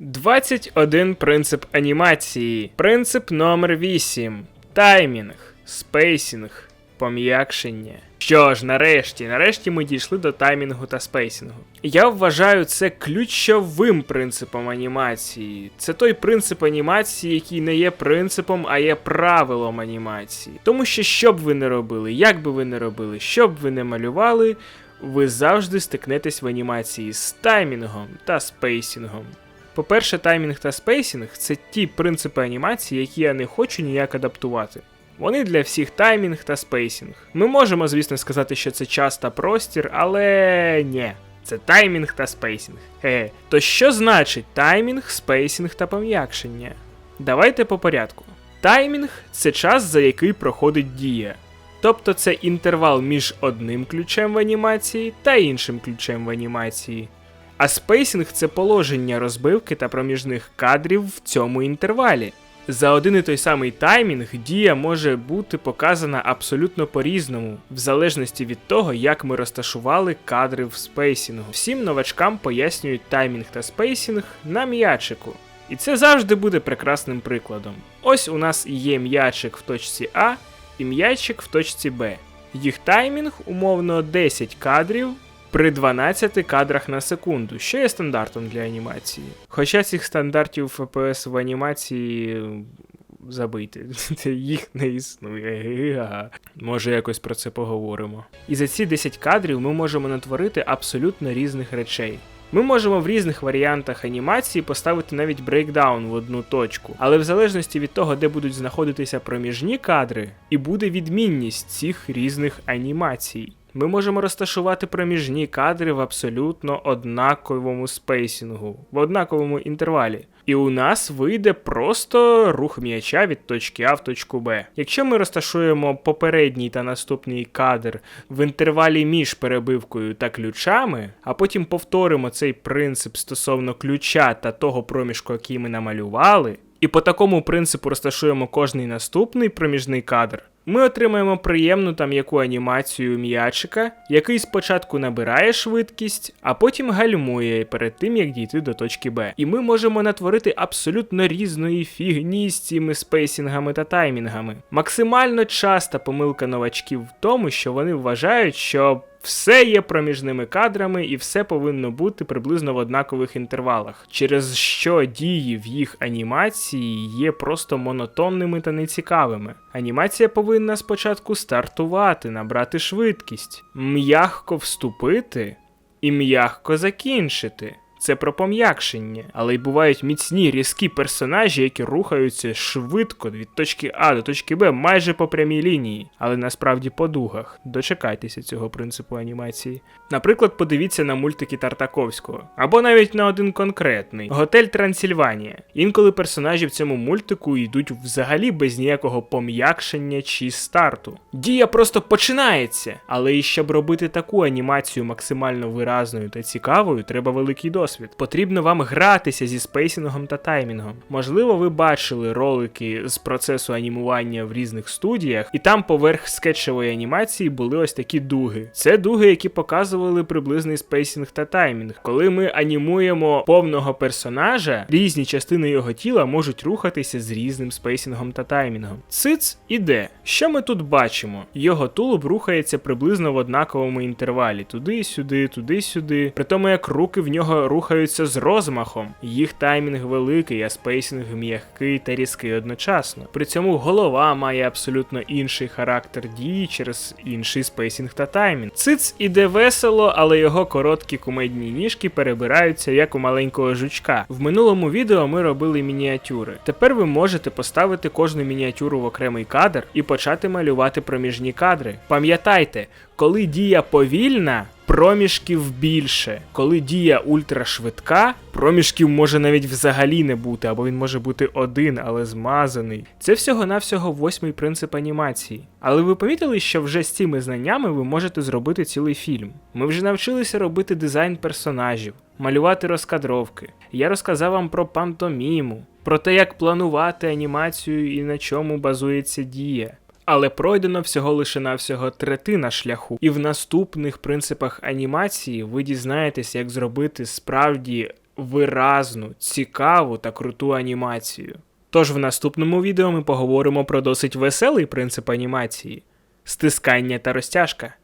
21 принцип анімації. Принцип номер 8. Таймінг, спейсінг, пом'якшення. Що ж, нарешті, нарешті ми дійшли до таймінгу та спейсінгу. Я вважаю це ключовим принципом анімації. Це той принцип анімації, який не є принципом, а є правилом анімації. Тому що що б ви не робили, як би ви не робили, що б ви не малювали, ви завжди стикнетесь в анімації з таймінгом та спейсінгом. По-перше, таймінг та спейсінг це ті принципи анімації, які я не хочу ніяк адаптувати. Вони для всіх таймінг та спейсінг. Ми можемо, звісно, сказати, що це час та простір, але ні. Це таймінг та спейсінг. Хе. То що значить таймінг, спейсінг та пом'якшення? Давайте по порядку. Таймінг це час, за який проходить дія. Тобто це інтервал між одним ключем в анімації та іншим ключем в анімації. А спейсінг це положення розбивки та проміжних кадрів в цьому інтервалі. За один і той самий таймінг дія може бути показана абсолютно по-різному, в залежності від того, як ми розташували кадри в спейсінгу. Всім новачкам пояснюють таймінг та спейсінг на м'ячику. І це завжди буде прекрасним прикладом. Ось у нас є м'ячик в точці А і м'ячик в точці Б. Їх таймінг умовно 10 кадрів при 12 кадрах на секунду, що є стандартом для анімації. Хоча цих стандартів ФПС в анімації м, забийте, їх не існує. Може, якось про це поговоримо. І за ці 10 кадрів ми можемо натворити абсолютно різних речей. Ми можемо в різних варіантах анімації поставити навіть брейкдаун в одну точку, але в залежності від того, де будуть знаходитися проміжні кадри, і буде відмінність цих різних анімацій. Ми можемо розташувати проміжні кадри в абсолютно однаковому спейсінгу, в однаковому інтервалі. І у нас вийде просто рух м'яча від точки А в точку Б. Якщо ми розташуємо попередній та наступний кадр в інтервалі між перебивкою та ключами, а потім повторимо цей принцип стосовно ключа та того проміжку, який ми намалювали, і по такому принципу розташуємо кожний наступний проміжний кадр, ми отримаємо приємну там яку анімацію м'ячика, який спочатку набирає швидкість, а потім гальмує перед тим, як дійти до точки Б. І ми можемо натворити абсолютно різної фігні з цими спейсінгами та таймінгами. Максимально часта помилка новачків в тому, що вони вважають, що все є проміжними кадрами і все повинно бути приблизно в однакових інтервалах, через що дії в їх анімації є просто монотонними та нецікавими. Анімація повинна спочатку стартувати, набрати швидкість, м'ягко вступити і м'ягко закінчити. Це про пом'якшення, але й бувають міцні різкі персонажі, які рухаються швидко від точки А до точки Б майже по прямій лінії, але насправді по дугах. Дочекайтеся цього принципу анімації. Наприклад, подивіться на мультики Тартаковського, або навіть на один конкретний Готель Трансильванія. Інколи персонажі в цьому мультику йдуть взагалі без ніякого пом'якшення чи старту. Дія просто починається, але і щоб робити таку анімацію максимально виразною та цікавою, треба великий досвід. Потрібно вам гратися зі спейсінгом та таймінгом. Можливо, ви бачили ролики з процесу анімування в різних студіях, і там поверх скетчевої анімації були ось такі дуги. Це дуги, які показували приблизний спейсінг та таймінг. Коли ми анімуємо повного персонажа, різні частини його тіла можуть рухатися з різним спейсінгом та таймінгом. Циц іде. Що ми тут бачимо? Його тулуб рухається приблизно в однаковому інтервалі, туди-сюди, туди-сюди. При тому як руки в нього рухаються з розмахом. Їх таймінг великий, а спейсінг м'який та різкий одночасно. При цьому голова має абсолютно інший характер дії через інший спейсінг та таймінг. Циц іде весело, але його короткі кумедні ніжки перебираються як у маленького жучка. В минулому відео ми робили мініатюри. Тепер ви можете поставити кожну мініатюру в окремий кадр і почати малювати проміжні кадри. Пам'ятайте, коли дія повільна. Проміжків більше. Коли дія ультрашвидка, проміжків може навіть взагалі не бути, або він може бути один, але змазаний. Це всього-навсього восьмий принцип анімації. Але ви помітили, що вже з цими знаннями ви можете зробити цілий фільм. Ми вже навчилися робити дизайн персонажів, малювати розкадровки. Я розказав вам про пантоміму, про те, як планувати анімацію і на чому базується дія. Але пройдено всього лише навсього третина шляху, і в наступних принципах анімації ви дізнаєтесь, як зробити справді виразну, цікаву та круту анімацію. Тож в наступному відео ми поговоримо про досить веселий принцип анімації стискання та розтяжка.